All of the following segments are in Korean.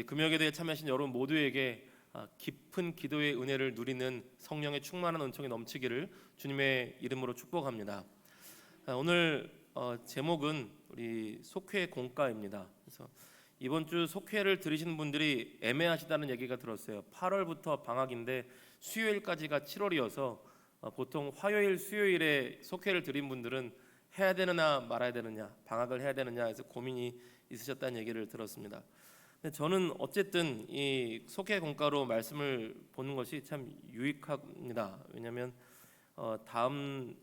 우리 금요일에 참여하신 여러분 모두에게 아, 깊은 기도의 은혜를 누리는 성령의 충만한 은총이 넘치기를 주님의 이름으로 축복합니다. 아, 오늘 어, 제목은 우리 속회 공가입니다. 그래서 이번 주 속회를 들으시는 분들이 애매하시다는 얘기가 들었어요. 8월부터 방학인데 수요일까지가 7월이어서 어, 보통 화요일, 수요일에 속회를 드린 분들은 해야 되느냐 말아야 되느냐, 방학을 해야 되느냐 해서 고민이 있으셨다는 얘기를 들었습니다. 저는 어쨌든 이 속회 공가로 말씀을 보는 것이 참 유익합니다. 왜냐하면 어, 다음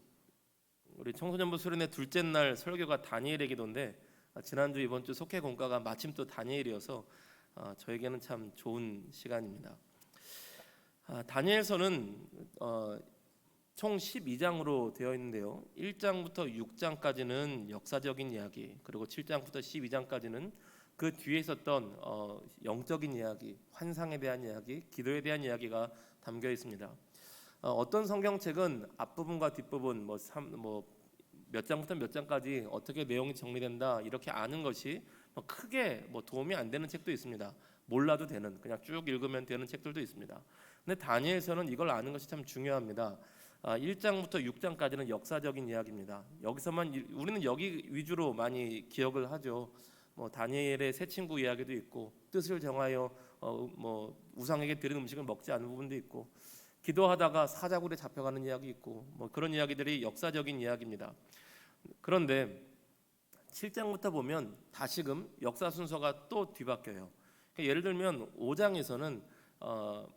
우리 청소년부 수련회 둘째 날 설교가 다니엘의 기도인데 아, 지난주 이번 주 속회 공가가 마침 또 다니엘이어서 아, 저에게는 참 좋은 시간입니다. 아, 다니엘서는 어, 총 12장으로 되어 있는데요. 1장부터 6장까지는 역사적인 이야기, 그리고 7장부터 12장까지는 그 뒤에 있었던 어, 영적인 이야기, 환상에 대한 이야기, 기도에 대한 이야기가 담겨 있습니다. 어, 어떤 성경책은 앞부분과 뒷부분 뭐몇 장부터 몇 장까지 어떻게 내용이 정리된다 이렇게 아는 것이 뭐 크게 뭐 도움이 안 되는 책도 있습니다. 몰라도 되는 그냥 쭉 읽으면 되는 책들도 있습니다. 근데 다니엘서는 이걸 아는 것이 참 중요합니다. 아, 1장부터 6장까지는 역사적인 이야기입니다. 여기서만 이- 우리는 여기 위주로 많이 기억을 하죠. 뭐 다니엘의 새 친구 이야기도 있고 뜻을 정하여 어, 뭐 우상에게 드린 음식을 먹지 않은 부분도 있고 기도하다가 사자굴에 잡혀가는 이야기 있고 뭐 그런 이야기들이 역사적인 이야기입니다. 그런데 7장부터 보면 다시금 역사 순서가 또 뒤바뀌어요. 그러니까 예를 들면 5장에서는 어,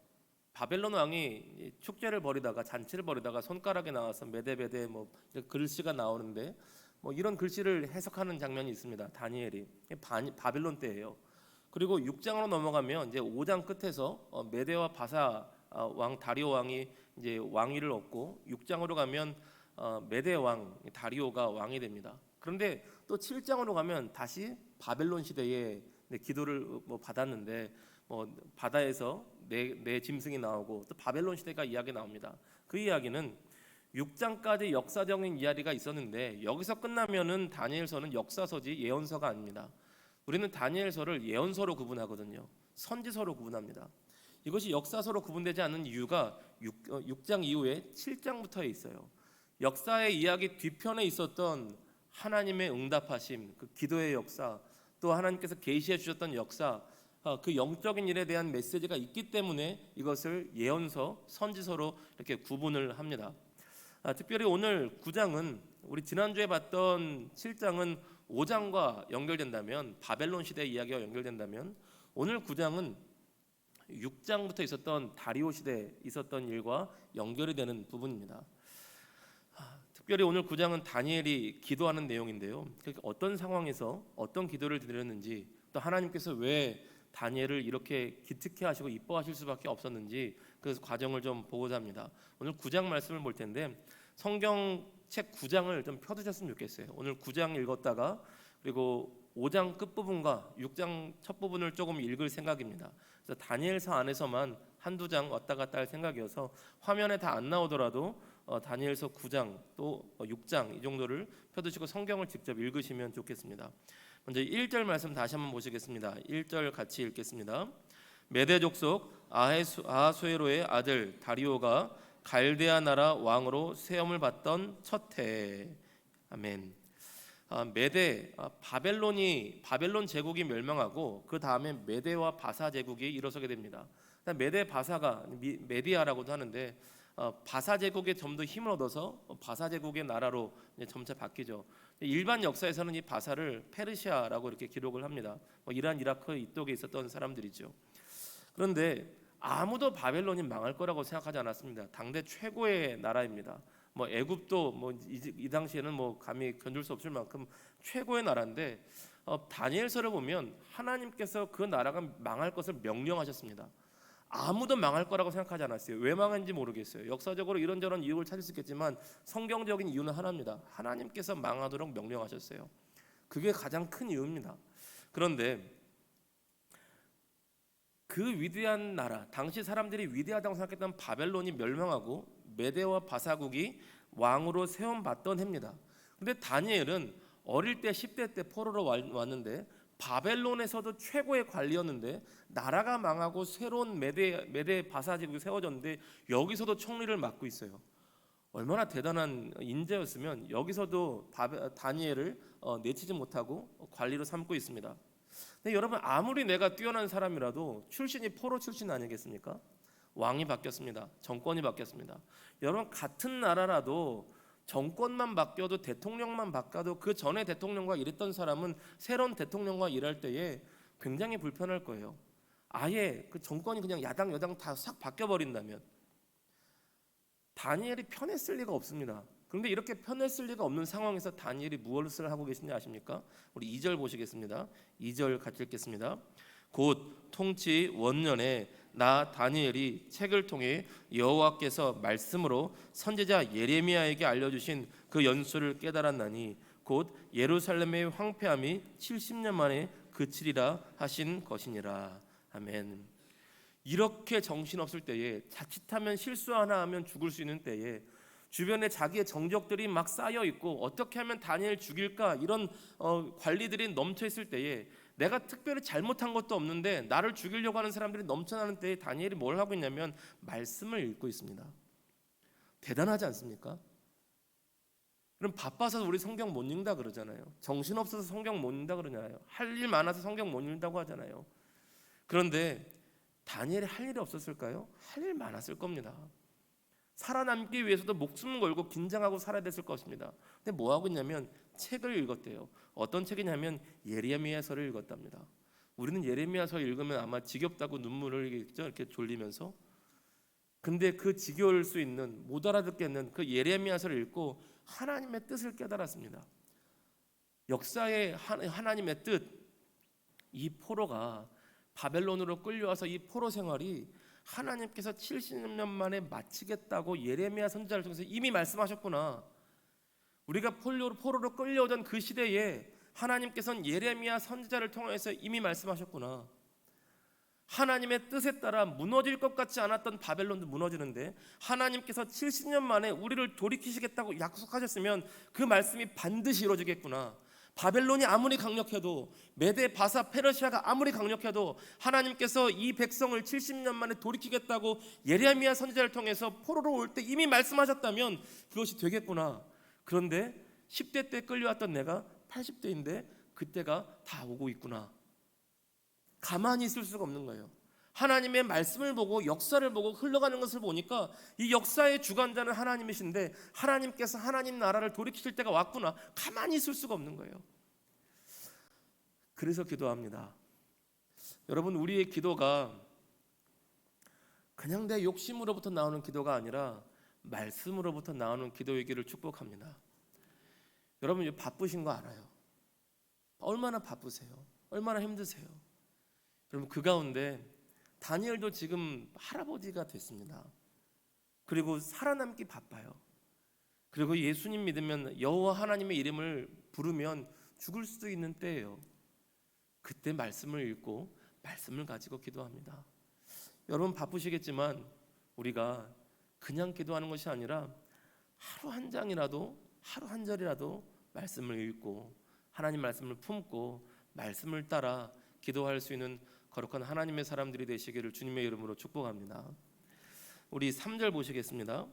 바벨론 왕이 축제를 벌이다가 잔치를 벌이다가 손가락에 나와서 메데베데 뭐 글씨가 나오는데 뭐 이런 글씨를 해석하는 장면이 있습니다. 다니엘이 바, 바벨론 때예요. 그리고 6장으로 넘어가면 이제 5장 끝에서 어, 메데와 바사 어, 왕 다리오 왕이 이제 왕위를 얻고 6장으로 가면 어, 메데 왕 다리오가 왕이 됩니다. 그런데 또 7장으로 가면 다시 바벨론 시대에 네, 기도를 뭐 받았는데 뭐 바다에서 내, 내 짐승이 나오고 또 바벨론 시대가 이야기 나옵니다. 그 이야기는 6장까지 역사적인 이야기가 있었는데 여기서 끝나면은 다니엘서는 역사서지 예언서가 아닙니다. 우리는 다니엘서를 예언서로 구분하거든요. 선지서로 구분합니다. 이것이 역사서로 구분되지 않는 이유가 6, 장 이후에 7장부터에 있어요. 역사의 이야기 뒤편에 있었던 하나님의 응답하심, 그 기도의 역사, 또 하나님께서 계시해 주셨던 역사, 어, 그 영적인 일에 대한 메시지가 있기 때문에 이것을 예언서, 선지서로 이렇게 구분을 합니다. 아, 특별히 오늘 9장은 우리 지난주에 봤던 7장은 5장과 연결된다면 바벨론 시대 이야기와 연결된다면 오늘 9장은 6장부터 있었던 다리오 시대에 있었던 일과 연결이 되는 부분입니다. 아, 특별히 오늘 9장은 다니엘이 기도하는 내용인데요. 어떤 상황에서 어떤 기도를 드렸는지 또 하나님께서 왜 다니엘을 이렇게 기특해 하시고 이뻐하실 수밖에 없었는지 그 과정을 좀 보고자 합니다. 오늘 9장 말씀을 볼 텐데 성경 책 9장을 좀 펴두셨으면 좋겠어요. 오늘 9장 읽었다가 그리고 5장 끝부분과 6장 첫 부분을 조금 읽을 생각입니다. 그래서 다니엘서 안에서만 한두 장 왔다 갔다 할 생각이어서 화면에 다 안 나오더라도 어, 다니엘서 9장 또 어, 6장 이 정도를 펴두시고 성경을 직접 읽으시면 좋겠습니다. 먼저 1절 말씀 다시 한번 보시겠습니다. 1절 같이 읽겠습니다. 메대 족속 아하수, 아하수에로의 아들 다리오가 갈대아 나라 왕으로 세움을 받던 첫 해. 아멘. 아, 메대 아, 바벨론이 바벨론 제국이 멸망하고 그 다음에 메대와 바사 제국이 일어서게 됩니다. 메대 바사가 미, 메디아라고도 하는데 어, 바사 제국에 좀 더 힘을 얻어서 바사 제국의 나라로 점차 바뀌죠. 일반 역사에서는 이 바사를 페르시아라고 이렇게 기록을 합니다. 뭐 이란, 이라크 이쪽에 있었던 사람들이죠. 그런데 아무도 바벨론이 망할 거라고 생각하지 않았습니다. 당대 최고의 나라입니다. 뭐 애굽도 뭐이 당시에는 뭐 감히 견줄 수 없을 만큼 최고의 나라인데 어, 다니엘서를 보면 하나님께서 그 나라가 망할 것을 명령하셨습니다. 아무도 망할 거라고 생각하지 않았어요. 왜 망한지 모르겠어요. 역사적으로 이런저런 이유를 찾을 수 있겠지만 성경적인 이유는 하나입니다. 하나님께서 망하도록 명령하셨어요. 그게 가장 큰 이유입니다. 그런데 그 위대한 나라, 당시 사람들이 위대하다고 생각했던 바벨론이 멸망하고 메데와 바사국이 왕으로 세움받던 해입니다. 근데 다니엘은 어릴 때 10대 때 포로로 왔는데 바벨론에서도 최고의 관리였는데 나라가 망하고 새로운 메대 메대 바사지국이 세워졌는데 여기서도 총리를 맡고 있어요. 얼마나 대단한 인재였으면 여기서도 다니엘을 어, 내치지 못하고 관리로 삼고 있습니다. 근데 여러분 아무리 내가 뛰어난 사람이라도 출신이 포로 출신 아니겠습니까? 왕이 바뀌었습니다. 정권이 바뀌었습니다. 여러분 같은 나라라도 정권만 바뀌어도 대통령만 바뀌어도 그 전에 대통령과 일했던 사람은 새로운 대통령과 일할 때에 굉장히 불편할 거예요. 아예 그 정권이 그냥 야당 여당 다 싹 바뀌어 버린다면 다니엘이 편했을 리가 없습니다. 그런데 이렇게 편했을 리가 없는 상황에서 다니엘이 무엇을 하고 계신지 아십니까? 우리 2절 보시겠습니다. 2절 같이 읽겠습니다. 곧 통치 원년에 나 다니엘이 책을 통해 여호와께서 말씀으로 선지자 예레미야에게 알려주신 그 연수를 깨달았나니 곧 예루살렘의 황폐함이 70년 만에 그치리라 하신 것이니라 아멘. 이렇게 정신 없을 때에 자칫하면 실수 하나 하면 죽을 수 있는 때에 주변에 자기의 정적들이 막 쌓여 있고 어떻게 하면 다니엘 죽일까 이런 어, 관리들이 넘쳐 있을 때에 내가 특별히 잘못한 것도 없는데 나를 죽이려고 하는 사람들이 넘쳐나는 때에 다니엘이 뭘 하고 있냐면 말씀을 읽고 있습니다. 대단하지 않습니까? 그럼 바빠서 우리 성경 못 읽는다 그러잖아요. 정신 없어서 성경 못 읽는다 그러잖아요. 할 일 많아서 성경 못 읽는다고 하잖아요. 그런데 다니엘이 할 일이 없었을까요? 할 일 많았을 겁니다. 살아남기 위해서도 목숨 걸고 긴장하고 살아야 됐을 것입니다. 근데 뭐 하고 있냐면 책을 읽었대요. 어떤 책이냐면 예레미야서를 읽었답니다. 우리는 예레미야서 읽으면 아마 지겹다고 눈물을 흘리겠죠. 이렇게 졸리면서. 근데 그 지겨울 수 있는 못 알아듣겠는 그 예레미야서를 읽고 하나님의 뜻을 깨달았습니다. 역사의 하나님의 뜻 이 포로가 바벨론으로 끌려와서 이 포로 생활이 하나님께서 70년 만에 마치겠다고 예레미야 선지자를 통해서 이미 말씀하셨구나. 우리가 폴로로 포로로 끌려오던 그 시대에 하나님께서는 예레미야 선지자를 통해서 이미 말씀하셨구나. 하나님의 뜻에 따라 무너질 것 같지 않았던 바벨론도 무너지는데 하나님께서 70년 만에 우리를 돌이키시겠다고 약속하셨으면 그 말씀이 반드시 이루어지겠구나. 바벨론이 아무리 강력해도 메데 바사 페르시아가 아무리 강력해도 하나님께서 이 백성을 70년 만에 돌이키겠다고 예레미야 선지자를 통해서 포로로 올 때 이미 말씀하셨다면 그것이 되겠구나. 그런데 10대 때 끌려왔던 내가 80대인데 그때가 다 오고 있구나. 가만히 있을 수가 없는 거예요. 하나님의 말씀을 보고 역사를 보고 흘러가는 것을 보니까 이 역사의 주관자는 하나님이신데 하나님께서 하나님 나라를 돌이키실 때가 왔구나. 가만히 있을 수가 없는 거예요. 그래서 기도합니다. 여러분 우리의 기도가 그냥 내 욕심으로부터 나오는 기도가 아니라 말씀으로부터 나오는 기도이기를 축복합니다. 여러분 바쁘신 거 알아요. 얼마나 바쁘세요? 얼마나 힘드세요? 여러분 그 가운데 다니엘도 지금 할아버지가 됐습니다. 그리고 살아남기 바빠요. 그리고 예수님 믿으면 여호와 하나님의 이름을 부르면 죽을 수도 있는 때예요. 그때 말씀을 읽고 말씀을 가지고 기도합니다. 여러분 바쁘시겠지만 우리가 그냥 기도하는 것이 아니라 하루 한 장이라도 하루 한 절이라도 말씀을 읽고 하나님 말씀을 품고 말씀을 따라 기도할 수 있는 거룩한 하나님의 사람들이 되시기를 주님의 이름으로 축복합니다. 우리 3절 보시겠습니다.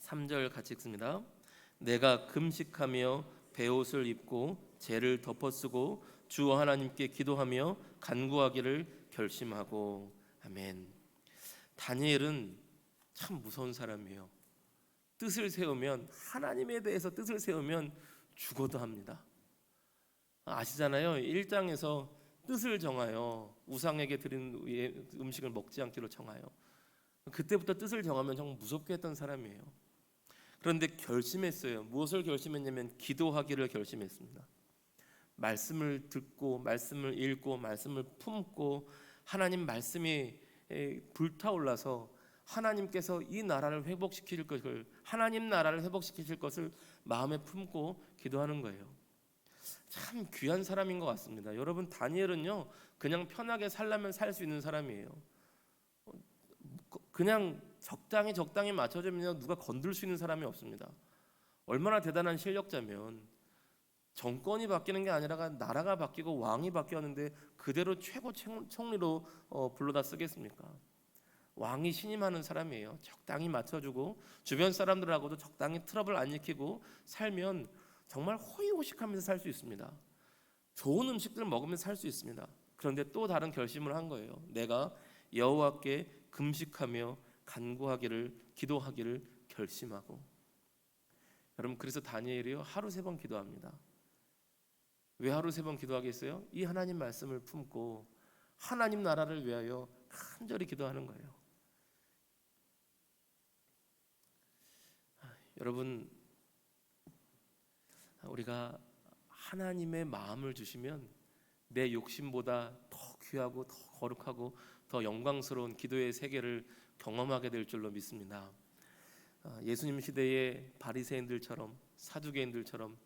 3절 같이 읽습니다. 내가 금식하며 베옷을 입고 죄를 덮어쓰고 주 하나님께 기도하며 간구하기를 결심하고 아멘. 다니엘은 참 무서운 사람이에요. 뜻을 세우면 하나님에 대해서 뜻을 세우면 죽어도 합니다. 아시잖아요. 1장에서 뜻을 정하여 우상에게 드린 음식을 먹지 않기로 정하여 그때부터 뜻을 정하면 정말 무섭게 했던 사람이에요. 그런데 결심했어요. 무엇을 결심했냐면 기도하기를 결심했습니다. 말씀을 듣고 말씀을 읽고 말씀을 품고 하나님 말씀이 불타올라서 하나님께서 이 나라를 회복시킬 것을 하나님 나라를 회복시키실 것을 마음에 품고 기도하는 거예요. 참 귀한 사람인 것 같습니다. 여러분 다니엘은요 그냥 편하게 살려면 살 수 있는 사람이에요. 그냥 적당히 적당히 맞춰주면 누가 건들 수 있는 사람이 없습니다. 얼마나 대단한 실력자면 정권이 바뀌는 게 아니라 나라가 바뀌고 왕이 바뀌었는데 그대로 최고 총- 총리로 어, 불러다 쓰겠습니까? 왕이 신임하는 사람이에요. 적당히 맞춰주고 주변 사람들하고도 적당히 트러블 안 일으키고 살면 정말 호의호식하면서 살 수 있습니다. 좋은 음식들 먹으면서 살 수 있습니다. 그런데 또 다른 결심을 한 거예요. 내가 여호와께 금식하며 간구하기를 기도하기를 결심하고 여러분 그래서 다니엘이요 하루 세 번 기도합니다. 왜 하루 세 번 기도하겠어요? 이 하나님 말씀을 품고 하나님 나라를 위하여 간절히 기도하는 거예요. 여러분 우리가 하나님의 마음을 주시면 내 욕심보다 더 귀하고 더 거룩하고 더 영광스러운 기도의 세계를 경험하게 될 줄로 믿습니다. 아, 예수님 시대의 바리새인들처럼 사두개인들처럼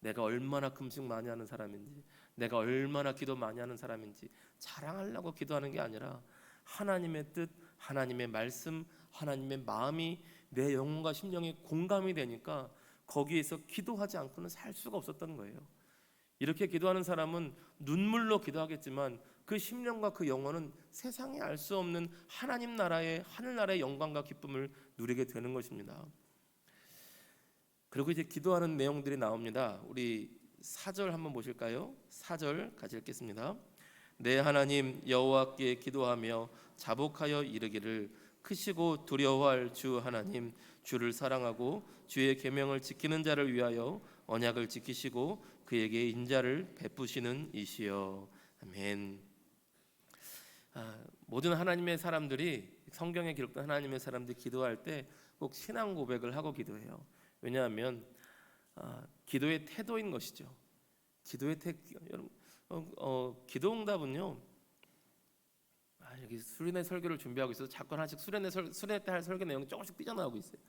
내가 얼마나 금식 많이 하는 사람인지, 내가 얼마나 기도 많이 하는 사람인지 자랑하려고 기도하는 게 아니라 하나님의 뜻, 하나님의 말씀, 하나님의 마음이 내 영혼과 심령에 공감이 되니까 거기에서 기도하지 않고는 살 수가 없었던 거예요. 이렇게 기도하는 사람은 눈물로 기도하겠지만 그 심령과 그 영혼은 세상에 알 수 없는 하나님 나라의 하늘 나라의 영광과 기쁨을 누리게 되는 것입니다. 그리고 이제 기도하는 내용들이 나옵니다. 우리 사절 한번 보실까요? 사절 같이 읽겠습니다. 내 하나님 여호와께 기도하며 자복하여 이르기를 크시고 두려워할 주 하나님 주를 사랑하고 주의 계명을 지키는 자를 위하여 언약을 지키시고 그에게 인자를 베푸시는 이시여 아멘. 아, 모든 하나님의 사람들이 성경에 기록된 하나님의 사람들이 기도할 때 꼭 신앙 고백을 하고 기도해요. 왜냐하면 아, 기도의 태도인 것이죠. 기도의 태 여러분 어, 어, 기도 응답은요. 아, 여기 수련회 설교를 준비하고 있어서 자꾸 하나씩 수련회 설 수련회 때 할 설교 내용이 조금씩 삐져나오고 있어요.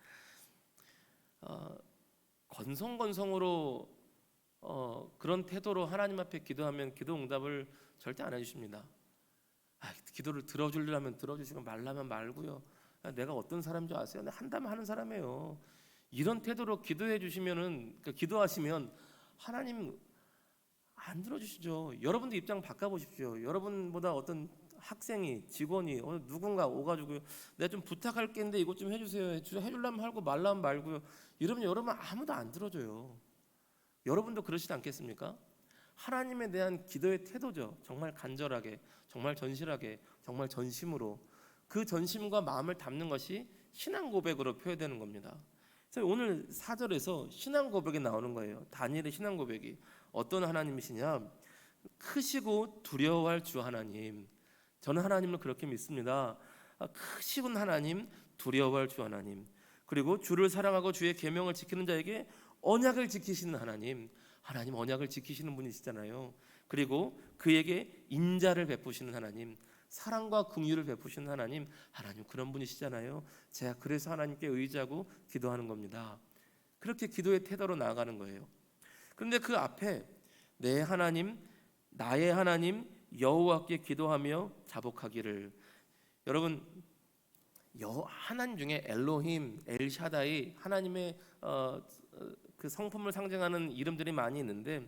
어, 건성건성으로 어, 그런 태도로 하나님 앞에 기도하면 기도 응답을 절대 안 해주십니다. 아, 기도를 들어주려면 들어주시고 말라면 말고요. 아, 내가 어떤 사람인지 아세요? 내가 한다면 하는 사람이에요. 이런 태도로 기도해 주시면은 그러니까 기도하시면 하나님 안 들어주시죠. 여러분도 입장 바꿔 보십시오. 여러분보다 어떤 학생이 직원이 어, 누군가 오가지고 내가 좀 부탁할 게 있는데 이것 좀 해주세요. 해주- 해주려면 하고 말라면 말고요. 이러면 여러분 아무도 안 들어줘요. 여러분도 그러시지 않겠습니까? 하나님에 대한 기도의 태도죠. 정말 간절하게, 정말 전실하게, 정말 전심으로 그 전심과 마음을 담는 것이 신앙 고백으로 표현되는 겁니다. 그래서 오늘 사절에서 신앙 고백이 나오는 거예요. 다니엘의 신앙 고백이 어떤 하나님이시냐? 크시고 두려워할 주 하나님. 저는 하나님을 그렇게 믿습니다. 아, 크시군 하나님, 두려워할 주 하나님. 그리고 주를 사랑하고 주의 계명을 지키는 자에게 언약을 지키시는 하나님. 하나님 언약을 지키시는 분이시잖아요. 그리고 그에게 인자를 베푸시는 하나님. 사랑과 긍휼을 베푸시는 하나님. 하나님 그런 분이시잖아요. 제가 그래서 하나님께 의지하고 기도하는 겁니다. 그렇게 기도의 태도로 나아가는 거예요. 그런데 그 앞에 내 하나님, 나의 하나님 여호와께 기도하며 자복하기를 여러분 여 하나님 중에 엘로힘, 엘샤다이 하나님의 어, 그 성품을 상징하는 이름들이 많이 있는데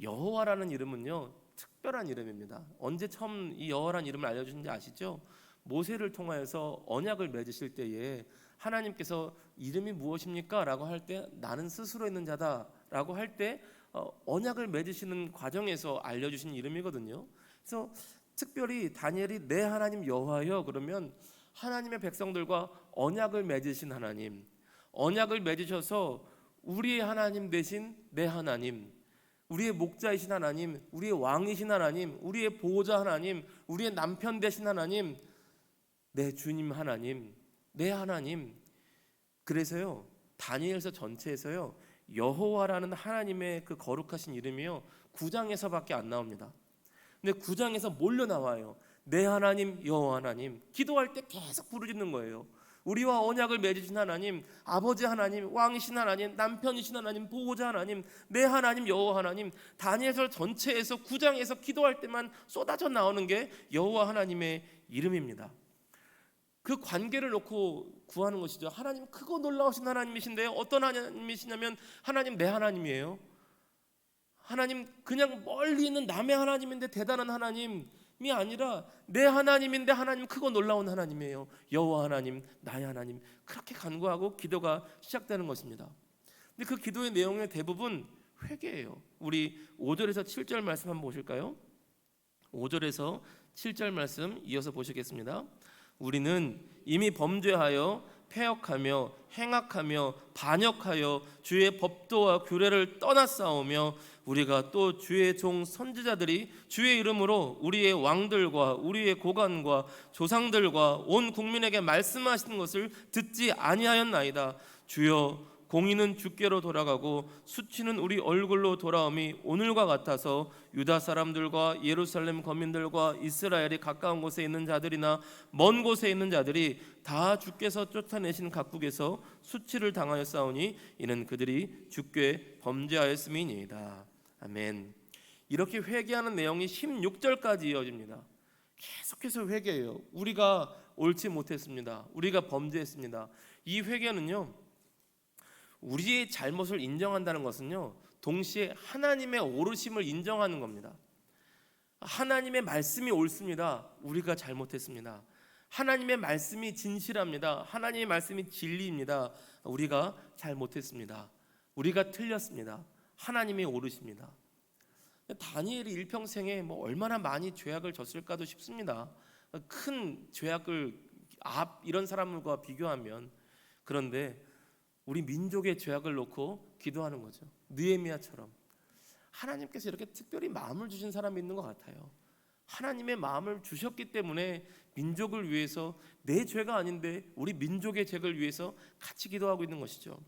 여호와라는 이름은요 특별한 이름입니다. 언제 처음 이 여호와라는 이름을 알려주신지 아시죠? 모세를 통하여서 언약을 맺으실 때에 하나님께서 이름이 무엇입니까?라고 할 때 나는 스스로 있는 자다라고 할때 어, 언약을 맺으시는 과정에서 알려주신 이름이거든요. 그래서 특별히 다니엘이 내 하나님 여호와여 그러면 하나님의 백성들과 언약을 맺으신 하나님, 언약을 맺으셔서 우리의 하나님 대신 내 하나님, 우리의 목자이신 하나님, 우리의 왕이신 하나님, 우리의 보호자 하나님, 우리의 남편 되신 하나님, 내 주님 하나님, 내 하나님. 그래서요 다니엘서 전체에서요 여호와라는 하나님의 그 거룩하신 이름이요 구장에서밖에 안 나옵니다. 근데 구장에서 몰려 나와요. 내 하나님 여호와 하나님 기도할 때 계속 부르짖는 거예요. 우리와 언약을 맺으신 하나님, 아버지 하나님, 왕이신 하나님, 남편이신 하나님, 보호자 하나님, 내 하나님 여호와 하나님 다니엘서 전체에서 구장에서 기도할 때만 쏟아져 나오는 게 여호와 하나님의 이름입니다. 그 관계를 놓고 구하는 것이죠. 하나님 크고 놀라우신 하나님이신데요. 어떤 하나님이시냐면 하나님 내 하나님이에요. 하나님 그냥 멀리 있는 남의 하나님인데 대단한 하나님이 아니라 내 하나님인데 하나님 크고 놀라운 하나님이에요. 여호와 하나님, 나의 하나님. 그렇게 간구하고 기도가 시작되는 것입니다. 근데 그 기도의 내용의 대부분 회개예요. 우리 5절에서 7절 말씀 한번 보실까요? 5절에서 7절 말씀 이어서 보시겠습니다. 우리는 이미 범죄하여 폐역하며 행악하며 반역하여 주의 법도와 규례를 떠나싸우며 우리가 또 주의 종 선지자들이 주의 이름으로 우리의 왕들과 우리의 고관과 조상들과 온 국민에게 말씀하신 것을 듣지 아니하였나이다. 주여 공의는 주께로 돌아가고 수치는 우리 얼굴로 돌아옴이 오늘과 같아서 유다 사람들과 예루살렘 거민들과 이스라엘이 가까운 곳에 있는 자들이나 먼 곳에 있는 자들이 다 주께서 쫓아내신 각국에서 수치를 당하여 싸우니 이는 그들이 주께 범죄하였음이니이다. 아멘. 이렇게 회개하는 내용이 16절까지 이어집니다. 계속해서 회개해요. 우리가 옳지 못했습니다. 우리가 범죄했습니다. 이 회개는요. 우리의 잘못을 인정한다는 것은요. 동시에 하나님의 오르심을 인정하는 겁니다. 하나님의 말씀이 옳습니다. 우리가 잘못했습니다. 하나님의 말씀이 진실합니다. 하나님의 말씀이 진리입니다. 우리가 잘못했습니다. 우리가 틀렸습니다. 하나님이 오르십니다. 다니엘이 일평생에 뭐 얼마나 많이 죄악을 졌을까도 싶습니다. 큰 죄악을 앞 이런 사람들과 비교하면 그런데 우리 민족의 죄악을 놓고 기도하는 거죠. 느헤미야처럼 하나님께서 이렇게 특별히 마음을 주신 사람이 있는 것 같아요. 하나님의 마음을 주셨기 때문에 민족을 위해서 내 죄가 아닌데 우리 민족의 죄를 위해서 같이 기도하고 있는 것이죠.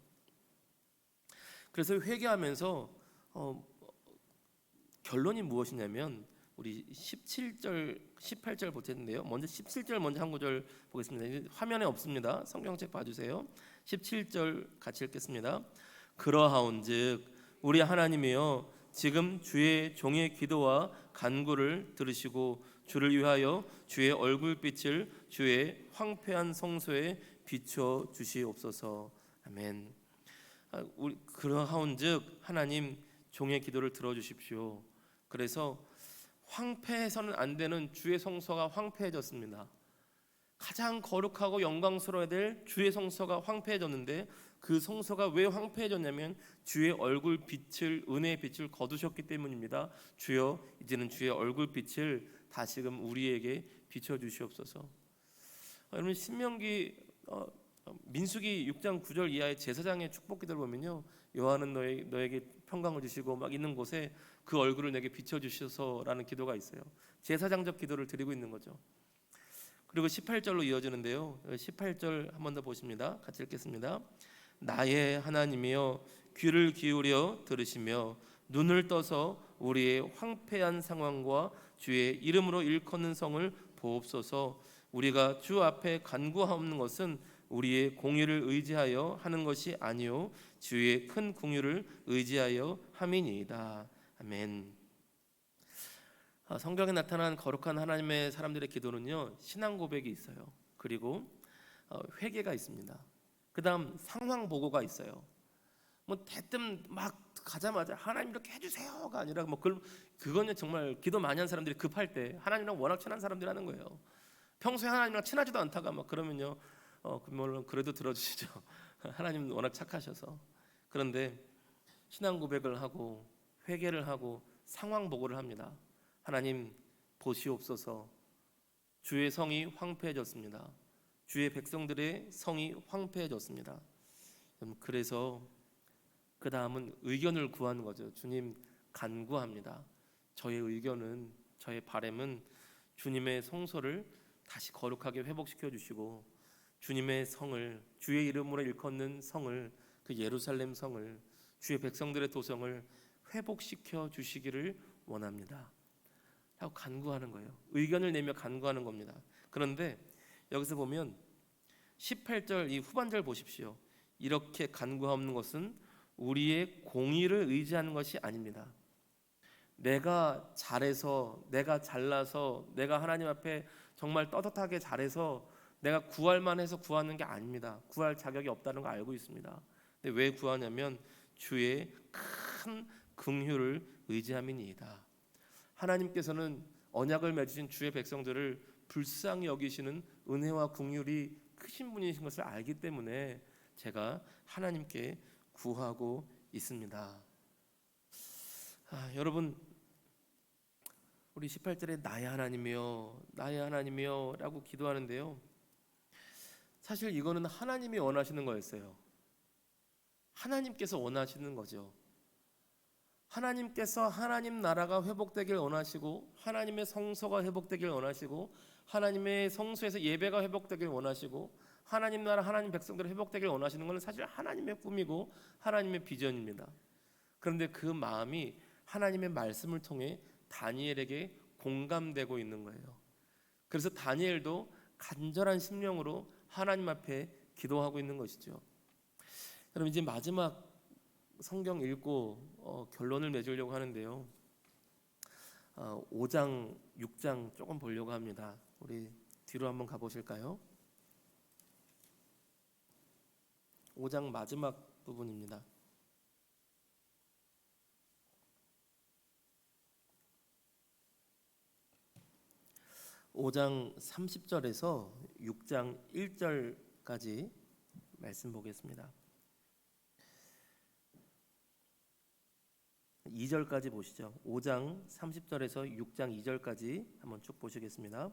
그래서 회개하면서 어, 결론이 무엇이냐면 우리 17절, 18절 볼 텐데요. 먼저 17절 먼저 한 구절 보겠습니다. 화면에 없습니다. 성경책 봐주세요. 17절 같이 읽겠습니다. 그러하온즉 우리 하나님이여 지금 주의 종의 기도와 간구를 들으시고 주를 위하여 주의 얼굴빛을 주의 황폐한 성소에 비춰 주시옵소서. 아멘. 아, 우리 그러하온즉 하나님 종의 기도를 들어 주십시오. 그래서 황폐해서는 안 되는 주의 성소가 황폐해졌습니다. 가장 거룩하고 영광스러워야 될 주의 성소가 황폐해졌는데 그 성소가 왜 황폐해졌냐면 주의 얼굴 빛을 은혜의 빛을 거두셨기 때문입니다. 주여 이제는 주의 얼굴 빛을 다시금 우리에게 비춰 주시옵소서. 여러분 신명기 어, 민수기 6장 9절 이하의 제사장의 축복 기도를 보면요. 여호와는 너에, 너에게 평강을 주시고 막 있는 곳에 그 얼굴을 내게 비춰 주셔서라는 기도가 있어요. 제사장적 기도를 드리고 있는 거죠. 그리고 18절로 이어지는데요. 18절 한 번 더 보십니다. 같이 읽겠습니다. 나의 하나님이여 귀를 기울여 들으시며 눈을 떠서 우리의 황폐한 상황과 주의 이름으로 일컫는 성을 보옵소서. 우리가 주 앞에 간구하옵는 것은 우리의 공의를 의지하여 하는 것이 아니요 주의 큰 공의를 의지하여 함이니이다. 아멘. 아, 성경에 나타난 거룩한 하나님의 사람들의 기도는요 신앙 고백이 있어요. 그리고 어, 회개가 있습니다. 그다음 상황 보고가 있어요. 뭐 대뜸 막 가자마자 하나님 이렇게 해주세요가 아니라 뭐 그, 그거는 정말 기도 많이 한 사람들이 급할 때 하나님이랑 워낙 친한 사람들이 하는 거예요. 평소에 하나님이랑 친하지도 않다가 막 그러면요 어, 물론 그래도 들어주시죠. 하나님 워낙 착하셔서. 그런데 신앙 고백을 하고 회개를 하고 상황 보고를 합니다. 하나님 보시옵소서. 주의 성이 황폐해졌습니다. 주의 백성들의 성이 황폐해졌습니다. 그래서 그 다음은 의견을 구하는 거죠. 주님 간구합니다. 저의 의견은 저의 바램은 주님의 성소를 다시 거룩하게 회복시켜 주시고 주님의 성을 주의 이름으로 일컫는 성을 그 예루살렘 성을 주의 백성들의 도성을 회복시켜 주시기를 원합니다. 하고 간구하는 거예요. 의견을 내며 간구하는 겁니다. 그런데 여기서 보면 18절 이 후반절 보십시오. 이렇게 간구하는 것은 우리의 공의를 의지하는 것이 아닙니다. 내가 잘해서 내가 잘나서 내가 하나님 앞에 정말 떳떳하게 잘해서 내가 구할 만 해서 구하는 게 아닙니다. 구할 자격이 없다는 거 알고 있습니다. 근데 왜 구하냐면 주의 큰 긍휼을 의지함이니이다. 하나님께서는 언약을 맺으신 주의 백성들을 불쌍히 여기시는 은혜와 긍휼이 크신 분이신 것을 알기 때문에 제가 하나님께 구하고 있습니다. 아, 여러분 우리 18절에 나의 하나님이여 나의 하나님이여라고 기도하는데요. 사실 이거는 하나님이 원하시는 거였어요. 하나님께서 원하시는 거죠. 하나님께서 하나님 나라가 회복되길 원하시고 하나님의 성소가 회복되길 원하시고 하나님의 성소에서 예배가 회복되길 원하시고 하나님 나라 하나님 백성들이 회복되길 원하시는 것은 사실 하나님의 꿈이고 하나님의 비전입니다. 그런데 그 마음이 하나님의 말씀을 통해 다니엘에게 공감되고 있는 거예요. 그래서 다니엘도 간절한 심령으로 하나님 앞에 기도하고 있는 것이죠. 여러분 이제 마지막 성경 읽고 어, 결론을 맺으려고 하는데요. 어, 5장, 6장 조금 보려고 합니다. 우리 뒤로 한번 가보실까요? 5장 마지막 부분입니다. 5장 30절에서 6장 1절까지 말씀 보겠습니다. 2절까지 보시죠. 5장 30절에서 6장 2절까지 한번 쭉 보시겠습니다.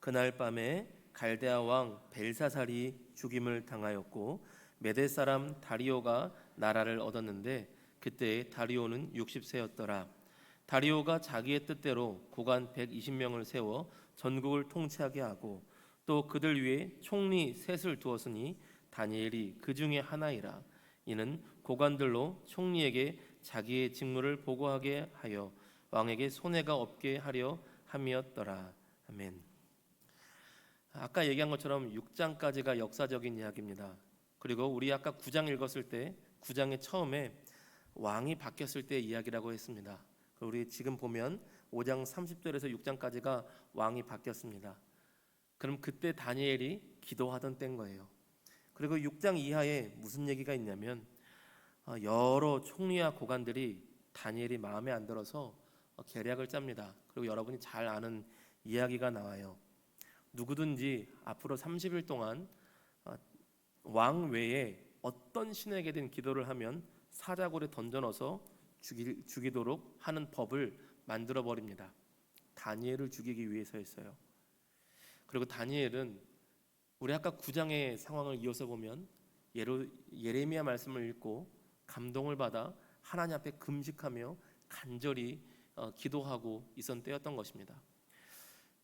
그날 밤에 갈대아 왕 벨사살이 죽임을 당하였고 메대 사람 다리오가 나라를 얻었는데 그때 다리오는 60세였더라. 다리오가 자기의 뜻대로 고관 120명을 세워 전국을 통치하게 하고 또 그들 위에 총리 셋을 두었으니 다니엘이 그 중에 하나이라. 이는 고관들로 총리에게 자기의 직무를 보고하게 하여 왕에게 손해가 없게 하려 함이었더라. 아멘. 아까 얘기한 것처럼 6장까지가 역사적인 이야기입니다. 그리고 우리 아까 9장 읽었을 때 9장의 처음에 왕이 바뀌었을 때 이야기라고 했습니다. 우리 지금 보면 5장 30절에서 6장까지가 왕이 바뀌었습니다. 그럼 그때 다니엘이 기도하던 때인 거예요. 그리고 6장 이하에 무슨 얘기가 있냐면 어, 여러 총리와 고관들이 다니엘이 마음에 안 들어서 어, 계략을 짭니다. 그리고 여러분이 잘 아는 이야기가 나와요. 누구든지 앞으로 30일 동안 어, 왕 외에 어떤 신에게든 기도를 하면 사자굴에 던져 넣어서 죽이, 죽이도록 하는 법을 만들어 버립니다. 다니엘을 죽이기 위해서였어요. 그리고 다니엘은 우리 아까 9장의 상황을 이어서 보면 예레미야 말씀을 읽고 감동을 받아 하나님 앞에 금식하며 간절히 어, 기도하고 있었던 때였던 것입니다.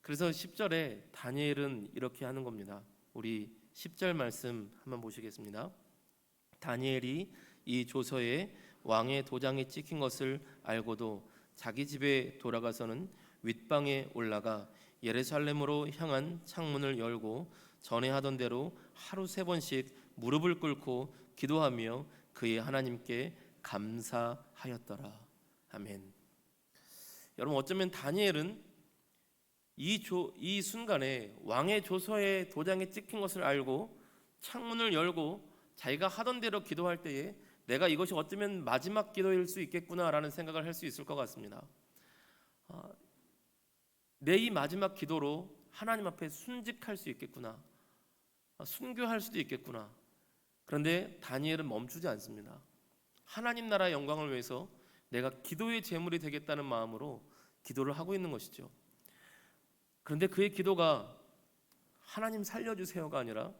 그래서 10절에 다니엘은 이렇게 하는 겁니다. 우리 10절 말씀 한번 보시겠습니다. 다니엘이 이 조서에 왕의 도장이 찍힌 것을 알고도 자기 집에 돌아가서는 윗방에 올라가 예루살렘으로 향한 창문을 열고 전에 하던 대로 하루 세 번씩 무릎을 꿇고 기도하며 그의 하나님께 감사하였더라. 아멘. 여러분 어쩌면 다니엘은 이, 조, 이 순간에 왕의 조서에 도장에 찍힌 것을 알고 창문을 열고 자기가 하던 대로 기도할 때에 내가 이것이 어쩌면 마지막 기도일 수 있겠구나라는 생각을 할 수 있을 것 같습니다. 아, 내이 마지막 기도로 하나님 앞에 순직할 수 있겠구나, 아, 순교할 수도 있겠구나. 그런데 다니엘은 멈추지 않습니다. 하나님 나라의 영광을 위해서 내가 기도의 제물이 되겠다는 마음으로 기도를 하고 있는 것이죠. 그런데 그의 기도가 하나님 살려주세요가 아니라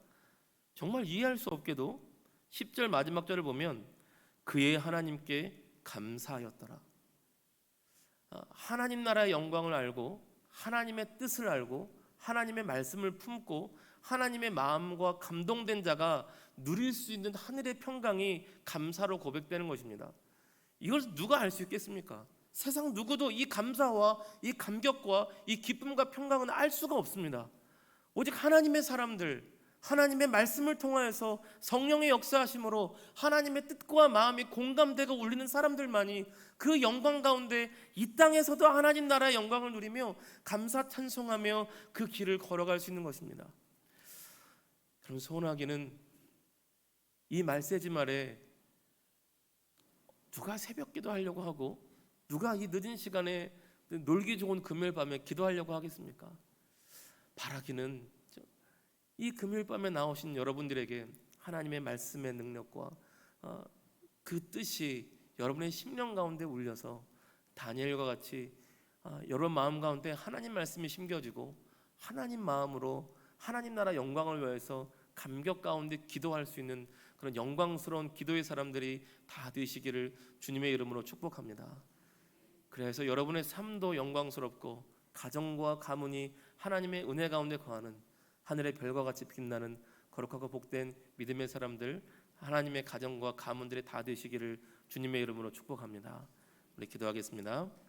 정말 이해할 수 없게도 10절 마지막 절을 보면 그의 하나님께 감사하였더라. 아, 하나님 나라의 영광을 알고 하나님의 뜻을 알고 하나님의 말씀을 품고 하나님의 마음과 감동된 자가 누릴 수 있는 하늘의 평강이 감사로 고백되는 것입니다. 이걸 누가 알 수 있겠습니까? 세상 누구도 이 감사와 이 감격과 이 기쁨과 평강은 알 수가 없습니다. 오직 하나님의 사람들, 하나님의 말씀을 통하여서 성령의 역사하심으로 하나님의 뜻과 마음이 공감되고 울리는 사람들만이 그 영광 가운데 이 땅에서도 하나님 나라의 영광을 누리며 감사 찬송하며 그 길을 걸어갈 수 있는 것입니다. 그럼 소원하기는 이 말세지 말에 누가 새벽 기도하려고 하고 누가 이 늦은 시간에 놀기 좋은 금요일 밤에 기도하려고 하겠습니까? 바라기는 저- 이 금요일 밤에 나오신 여러분들에게 하나님의 말씀의 능력과 어, 그 뜻이 여러분의 심령 가운데 울려서 다니엘과 같이 아, 여러분 마음 가운데 하나님 말씀이 심겨지고 하나님 마음으로 하나님 나라 영광을 위해서 감격 가운데 기도할 수 있는 그런 영광스러운 기도의 사람들이 다 되시기를 주님의 이름으로 축복합니다. 그래서 여러분의 삶도 영광스럽고 가정과 가문이 하나님의 은혜 가운데 거하는 하늘의 별과 같이 빛나는 거룩하고 복된 믿음의 사람들 하나님의 가정과 가문들이 다 되시기를 주님의 이름으로 축복합니다. 우리 기도하겠습니다.